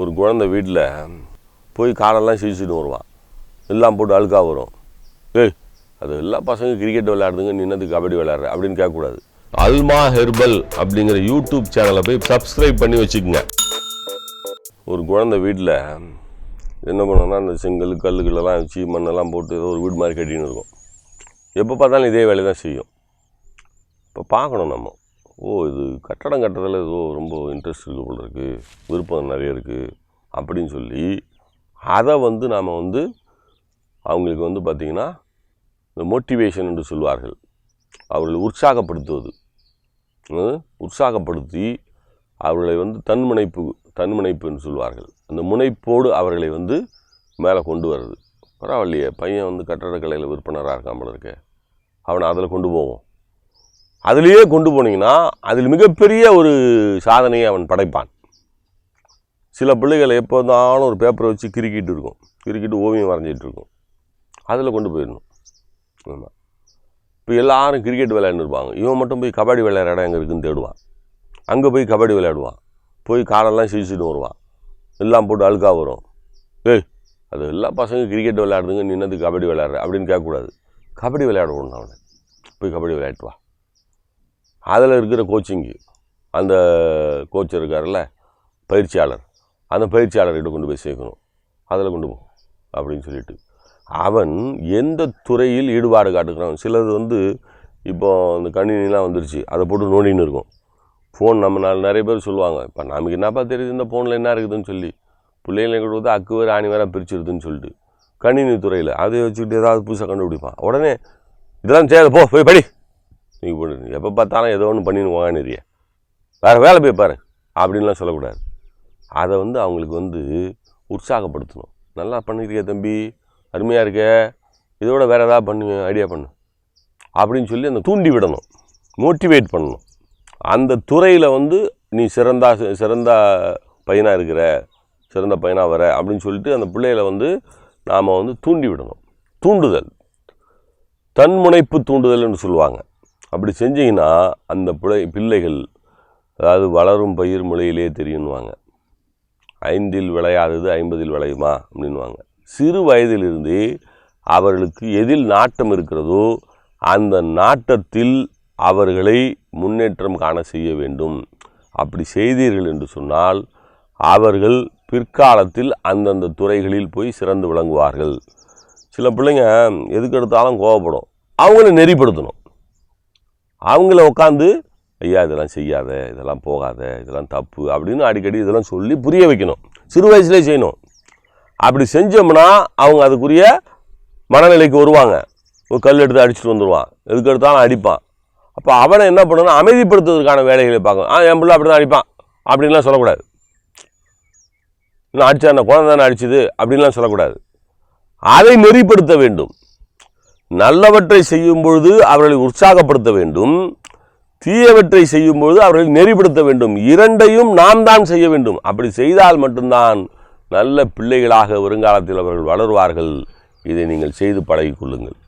ஒரு குழந்தை வீட்டில் போய் காலெல்லாம் சிரிச்சுட்டு வருவான் எல்லாம் போட்டு அழுக்காக வரும். ஏய் அது எல்லா பசங்க கிரிக்கெட் விளையாடுதுங்க நின்னது கபடி விளையாடுற? அப்படின்னு கேட்கக்கூடாது. அல்மா ஹெர்பல் அப்படிங்கிற யூடியூப் சேனலை போய் சப்ஸ்கிரைப் பண்ணி வச்சுக்கோங்க. ஒரு குழந்தை வீட்டில் என்ன பண்ணோன்னா அந்த செங்கல் கல்லுகளெல்லாம் வச்சு மண்ணெல்லாம் போட்டு ஏதோ ஒரு வீடு மாதிரி கட்டின்னு இருக்கும். எப்போ பார்த்தாலும் இதே வேலையை தான் செய்யும். இப்போ பார்க்கணும் நம்ம. ஓ இது கட்டடம் கட்டுறதுல ஏதோ ரொம்ப இன்ட்ரெஸ்ட் இருக்குது போல் இருக்குது விருப்பம் நிறைய இருக்குது அப்படின்னு சொல்லி அதை வந்து நாம் வந்து அவங்களுக்கு வந்து பார்த்திங்கன்னா இந்த மோட்டிவேஷன் என்று சொல்வார்கள் அவர்களை உற்சாகப்படுத்துவது. உற்சாகப்படுத்தி அவர்களை வந்து தன்முனைப்பு தன்முனைப்பு என்று சொல்வார்கள் அந்த முனைப்போடு அவர்களை வந்து மேலே கொண்டு வர்றது. பரவாயில்லையே பையன் வந்து கட்டடக்கலையில் விற்பனராக இருக்காமல் இருக்க. அவனை அதில் கொண்டு போவோம். அதுலேயே கொண்டு போனீங்கன்னா அதில் மிகப்பெரிய ஒரு சாதனையை அவன் படைப்பான். சில பிள்ளைகள் எப்போ இருந்தாலும் ஒரு பேப்பரை வச்சு கிறுக்கிட்டு இருக்கும். கிறுக்கிட்டு ஓவியம் வரைஞ்சிட்டு இருக்கும். அதில் கொண்டு போயிடணும். ஆமாம் இப்போ எல்லாரும் கிரிக்கெட் விளையாண்டுருப்பாங்க இவன் மட்டும் போய் கபடி விளையாடுற இடம் எங்கே இருக்குன்னு தேடுவான். அங்கே போய் கபடி விளையாடுவான். போய் காலெல்லாம் சிரிச்சுட்டு வருவான். எல்லாம் போட்டு அழுக்காக வரும். ஏய் அது எல்லா பசங்க கிரிக்கெட் விளையாடுதுங்க நின்னது கபடி விளையாடுற அப்படின்னு கேட்கக்கூடாது. கபடி விளையாட விடணும் அவனை. போய் கபடி விளையாட்டு வா. அதில் இருக்கிற கோச்சிங்கு அந்த கோச் இருக்கார்ல பயிற்சியாளர். அந்த பயிற்சியாளர்கிட்ட கொண்டு போய் சேர்க்கணும். அதில் கொண்டு போ அப்படின்னு சொல்லிட்டு. அவன் எந்த துறையில் ஈடுபாடு காட்டுக்கிறான் சிலது வந்து இப்போ அந்த கணினிலாம் வந்துருச்சு. அதை போட்டு நோண்டின்னு இருக்கும். ஃபோன் நம்ம நாள் நிறைய பேர் சொல்லுவாங்க இப்போ நமக்கு என்னப்பா தெரியுது? இந்த ஃபோனில் என்ன இருக்குதுன்னு சொல்லி. பிள்ளைங்களை கூட வந்து அக்கு வேறு ஆணி வேறு பிரிச்சிருதுன்னு சொல்லிட்டு. கணினி துறையில் அதை வச்சுக்கிட்டு ஏதாவது புதுசாக கண்டுபிடிப்பான். உடனே இதெல்லாம் செய்யாத போ போய் படி. நீங்கள் போட்டு எப்போ பார்த்தாலும் ஏதோ ஒன்று பண்ணின்னு வாங்கினிறிய வேறு வேலை போய் பாரு. அப்படின்லாம் சொல்லக்கூடாது. அதை வந்து அவங்களுக்கு வந்து உற்சாகப்படுத்தணும். நல்லா பண்ணிருக்கிய தம்பி. அருமையாக இருக்கே. இதோட வேறு எதாவது பண்ணு ஐடியா பண்ணு. அப்படின்னு சொல்லி அந்த தூண்டி விடணும். மோட்டிவேட் பண்ணணும். அந்த துறையில் வந்து நீ சிறந்தா சிறந்த பையனாக இருக்கிற சிறந்த பையனாக வர அப்படின்னு சொல்லிட்டு அந்த பிள்ளைகளை வந்து நாம் வந்து தூண்டி விடணும். தூண்டுதல். தன்முனைப்பு தூண்டுதல்னு சொல்லுவாங்க. அப்படி செஞ்சீங்கன்னா அந்த பிள்ளை பிள்ளைகள் அதாவது வளரும் பயிர் முளையிலே தெரியுன்னுவாங்க. ஐந்தில் விளையாதது ஐம்பதில் விளையுமா? அப்படின்வாங்க சிறு வயதிலிருந்தே அவர்களுக்கு எதில் நாட்டம் இருக்கிறதோ அந்த நாட்டத்தில் அவர்களை முன்னேற்றம் காண செய்ய வேண்டும். அப்படி செய்தீர்கள் என்று சொன்னால் அவர்கள் பிற்காலத்தில் அந்தந்த துறைகளில் போய் சிறந்து விளங்குவார்கள். சில பிள்ளைங்க எதுக்கு எடுத்தாலும் கோவப்படும். அவங்கள நெறிப்படுத்தணும். அவங்கள உட்காந்து ஐயா இதெல்லாம் செய்யாத இதெல்லாம் போகாத இதெல்லாம் தப்பு அப்படின்னு அடிக்கடி இதெல்லாம் சொல்லி புரிய வைக்கணும். சிறு வயசுலேயே செய்யணும். அப்படி செஞ்சோம்னா அவங்க அதுக்குரிய மனநிலைக்கு வருவாங்க. ஒரு கல் எடுத்து அடிச்சுட்டு வந்துடுவான் எதுக்கு எடுத்தாலும் அடிப்பான். அப்போ அவனை என்ன பண்ணணும் அமைதிப்படுத்துவதற்கான வேலைகளை பார்க்கணும். ஆ என் பிள்ளை அப்படி தான் அடிப்பான் அப்படின்லாம் சொல்லக்கூடாது. இன்னும் அடித்தா என்ன குழந்தை தானே அடிச்சுது அப்படின்லாம் சொல்லக்கூடாது. அதை நெறிப்படுத்த வேண்டும். நல்லவற்றை செய்யும் பொழுது அவர்களை உற்சாகப்படுத்த வேண்டும். தீயவற்றை செய்யும் பொழுது அவர்களை நெறிப்படுத்த வேண்டும். இரண்டையும் நாம் தான் செய்ய வேண்டும். அப்படி செய்தால் மட்டும்தான் நல்ல பிள்ளைகளாக வருங்காலத்தில் அவர்கள் வளருவார்கள். இதை நீங்கள் செய்து பழகிக்கொள்ளுங்கள்